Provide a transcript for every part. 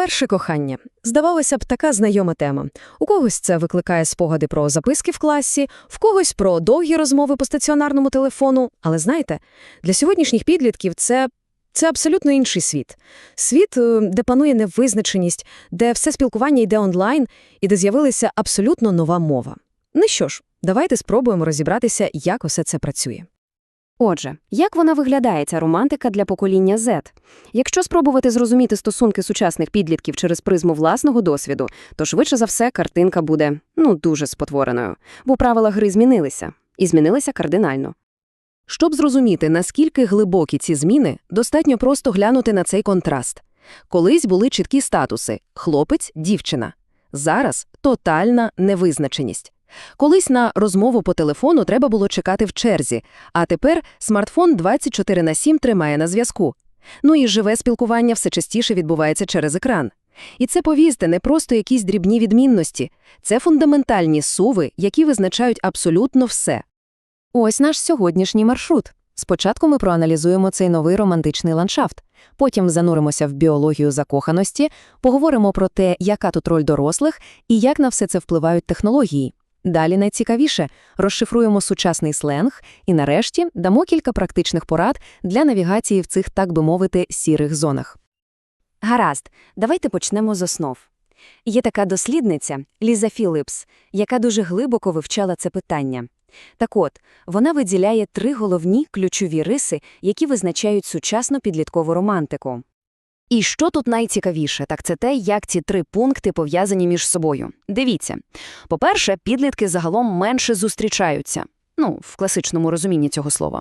Перше кохання. Здавалося б, така знайома тема. У когось це викликає спогади про записки в класі, в когось про довгі розмови по стаціонарному телефону. Але знаєте, для сьогоднішніх підлітків це, це абсолютно інший світ. Світ, е, де панує невизначеність, де все спілкування йде онлайн і де з'явилася абсолютно нова мова. Ну що ж, давайте спробуємо розібратися, як усе це працює. Отже, як вона виглядає, ця романтика для покоління Z? Якщо спробувати зрозуміти стосунки сучасних підлітків через призму власного досвіду, то швидше за все картинка буде, ну, дуже спотвореною. Бо правила гри змінилися. І змінилися кардинально. Щоб зрозуміти, наскільки глибокі ці зміни, достатньо просто глянути на цей контраст. Колись були чіткі статуси – хлопець, дівчина. Зараз – тотальна невизначеність. Колись на розмову по телефону треба було чекати в черзі, а тепер смартфон 24 на 7 тримає на зв'язку. Ну і живе спілкування все частіше відбувається через екран. І це, повізьте, не просто якісь дрібні відмінності. Це фундаментальні суви, які визначають абсолютно все. Ось наш сьогоднішній маршрут. Спочатку ми проаналізуємо цей новий романтичний ландшафт, потім зануримося в біологію закоханості, поговоримо про те, яка тут роль дорослих і як на все це впливають технології. Далі найцікавіше розшифруємо сучасний сленг і, нарешті, дамо кілька практичних порад для навігації в цих, так би мовити, сірих зонах. Гаразд, давайте почнемо з основ. Є така дослідниця Ліза Філіпс, яка дуже глибоко вивчала це питання. Так от, вона виділяє три головні ключові риси, які визначають сучасну підліткову романтику. І що тут найцікавіше, так це те, як ці три пункти пов'язані між собою. Дивіться. По-перше, підлітки загалом менше зустрічаються. Ну, в класичному розумінні цього слова.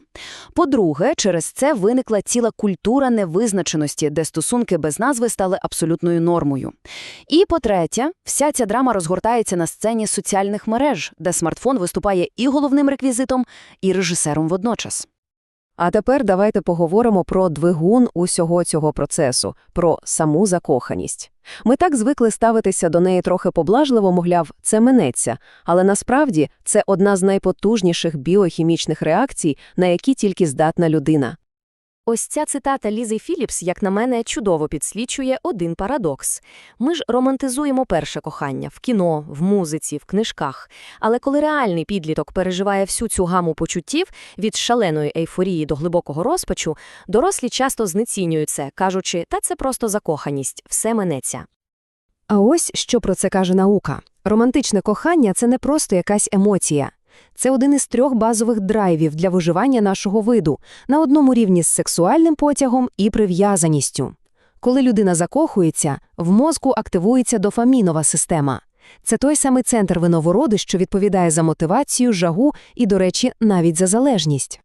По-друге, через це виникла ціла культура невизначеності, де стосунки без назви стали абсолютною нормою. І по-третє, вся ця драма розгортається на сцені соціальних мереж, де смартфон виступає і головним реквізитом, і режисером водночас. А тепер давайте поговоримо про двигун усього цього процесу, про саму закоханість. Ми так звикли ставитися до неї трохи поблажливо, мовляв, це минеться, але насправді це одна з найпотужніших біохімічних реакцій, на які тільки здатна людина. Ось ця цитата Лізи Філіпс, як на мене, чудово підслічує один парадокс. Ми ж романтизуємо перше кохання в кіно, в музиці, в книжках. Але коли реальний підліток переживає всю цю гаму почуттів від шаленої ейфорії до глибокого розпачу, дорослі часто знецінюють це, кажучи, та це просто закоханість, все минеться. А ось що про це каже наука. Романтичне кохання – це не просто якась емоція. Це один із трьох базових драйвів для виживання нашого виду, на одному рівні з сексуальним потягом і прив'язаністю. Коли людина закохується, в мозку активується дофамінова система. Це той самий центр виновороди, що відповідає за мотивацію, жагу і, до речі, навіть за залежність.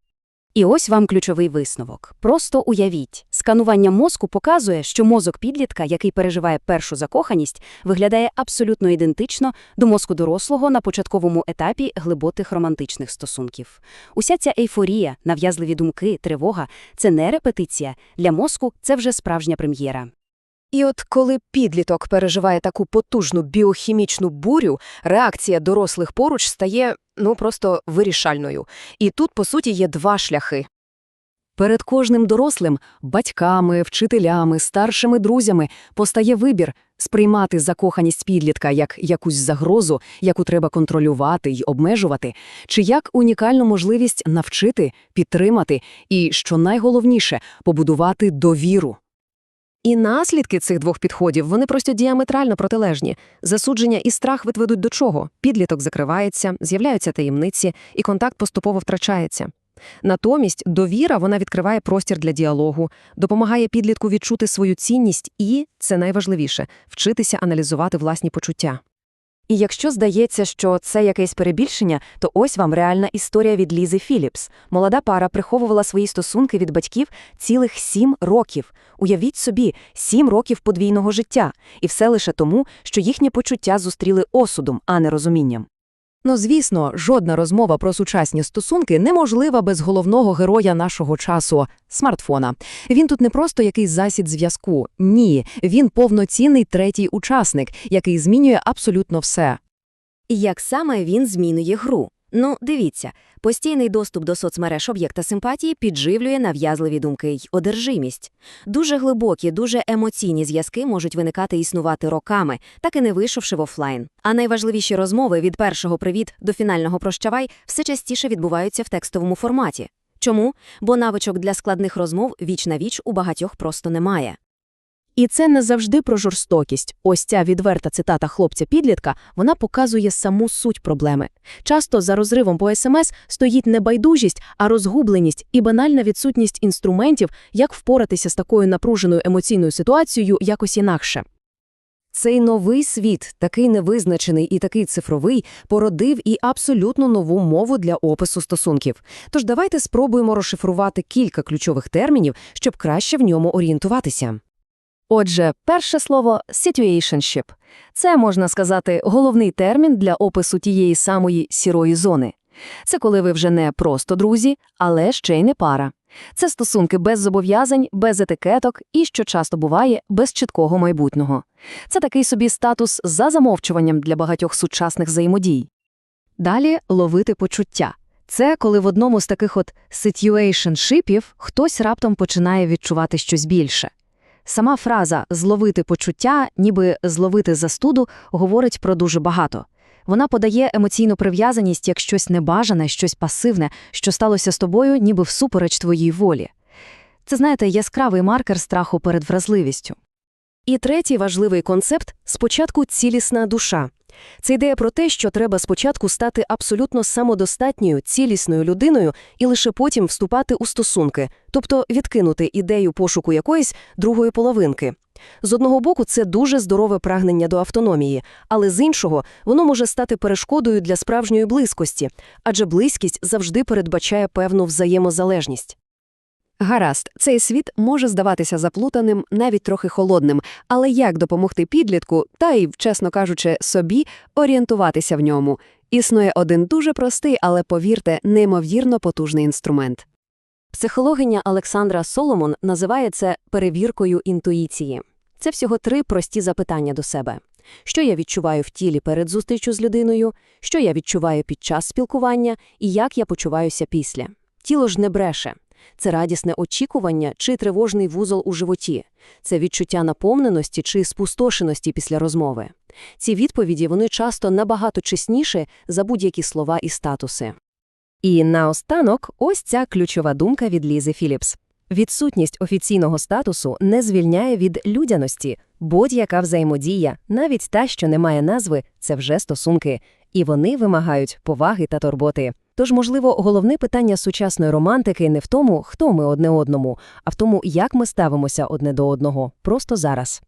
І ось вам ключовий висновок. Просто уявіть, сканування мозку показує, що мозок підлітка, який переживає першу закоханість, виглядає абсолютно ідентично до мозку дорослого на початковому етапі глибоких романтичних стосунків. Уся ця ейфорія, нав'язливі думки, тривога це не репетиція. Для мозку це вже справжня прем'єра. І от коли підліток переживає таку потужну біохімічну бурю, реакція дорослих поруч стає, ну, просто вирішальною. І тут, по суті, є два шляхи. Перед кожним дорослим – батьками, вчителями, старшими друзями – постає вибір сприймати закоханість підлітка як якусь загрозу, яку треба контролювати й обмежувати, чи як унікальну можливість навчити, підтримати і, що найголовніше, побудувати довіру. І наслідки цих двох підходів, вони просто діаметрально протилежні. Засудження і страх відведуть до чого? Підліток закривається, з'являються таємниці, і контакт поступово втрачається. Натомість довіра вона відкриває простір для діалогу, допомагає підлітку відчути свою цінність і, це найважливіше, вчитися аналізувати власні почуття. І якщо здається, що це якесь перебільшення, то ось вам реальна історія від Лізи Філіпс. Молода пара приховувала свої стосунки від батьків цілих сім років. Уявіть собі, сім років подвійного життя, і все лише тому, що їхні почуття зустріли осудом, а не розумінням. Ну, звісно, жодна розмова про сучасні стосунки неможлива без головного героя нашого часу смартфона. Він тут не просто якийсь засід зв'язку. Ні, він повноцінний третій учасник, який змінює абсолютно все. І як саме він змінює гру? Ну, дивіться, Постійний доступ до соцмереж об'єкта симпатії підживлює нав'язливі думки й одержимість. Дуже глибокі, дуже емоційні зв'язки можуть виникати і існувати роками, так і не вийшовши в офлайн. А найважливіші розмови від першого привіт до фінального прощавай все частіше відбуваються в текстовому форматі. Чому? Бо навичок для складних розмов віч на віч у багатьох просто немає. І це не завжди про жорстокість. Ось ця відверта цитата хлопця-підлітка, вона показує саму суть проблеми. Часто за розривом по СМС стоїть не байдужість, а розгубленість і банальна відсутність інструментів, як впоратися з такою напруженою емоційною ситуацією якось інакше. Цей новий світ, такий невизначений і такий цифровий, породив і абсолютно нову мову для опису стосунків. Тож давайте спробуємо розшифрувати кілька ключових термінів, щоб краще в ньому орієнтуватися. Отже, перше слово «situationship» – це, можна сказати, головний термін для опису тієї самої сірої зони. Це коли ви вже не просто друзі, але ще й не пара. Це стосунки без зобов'язань, без етикеток і, що часто буває, без чіткого майбутнього. Це такий собі статус за замовчуванням для багатьох сучасних взаємодій. Далі – ловити почуття. Це коли в одному з таких от situationshipів хтось раптом починає відчувати щось більше. Сама фраза «зловити почуття», ніби «зловити застуду» говорить про дуже багато. Вона подає емоційну прив'язаність як щось небажане, щось пасивне, що сталося з тобою, ніби всупереч твоїй волі. Це, знаєте, яскравий маркер страху перед вразливістю. І третій важливий концепт – спочатку цілісна душа. Це ідея про те, що треба спочатку стати абсолютно самодостатньою, цілісною людиною і лише потім вступати у стосунки, тобто відкинути ідею пошуку якоїсь другої половинки. З одного боку, це дуже здорове прагнення до автономії, але з іншого, воно може стати перешкодою для справжньої близькості, адже близькість завжди передбачає певну взаємозалежність. Гаразд, цей світ може здаватися заплутаним, навіть трохи холодним, але як допомогти підлітку, та й, чесно кажучи, собі орієнтуватися в ньому? Існує один дуже простий, але, повірте, неймовірно потужний інструмент. Психологиня Олександра Соломон називає це перевіркою інтуїції. Це всього три прості запитання до себе. Що я відчуваю в тілі перед зустрічю з людиною, що я відчуваю під час спілкування і як я почуваюся після. Тіло ж не бреше. Це радісне очікування чи тривожний вузол у животі. Це відчуття наповненості чи спустошеності після розмови. Ці відповіді вони часто набагато чесніші за будь-які слова і статуси. І наостанок ось ця ключова думка від Лізи Філіпс. Відсутність офіційного статусу не звільняє від людяності. Будь-яка взаємодія, навіть та, що не має назви, це вже стосунки, і вони вимагають поваги та турботи. Тож, можливо, головне питання сучасної романтики не в тому, хто ми одне одному, а в тому, як ми ставимося одне до одного просто зараз.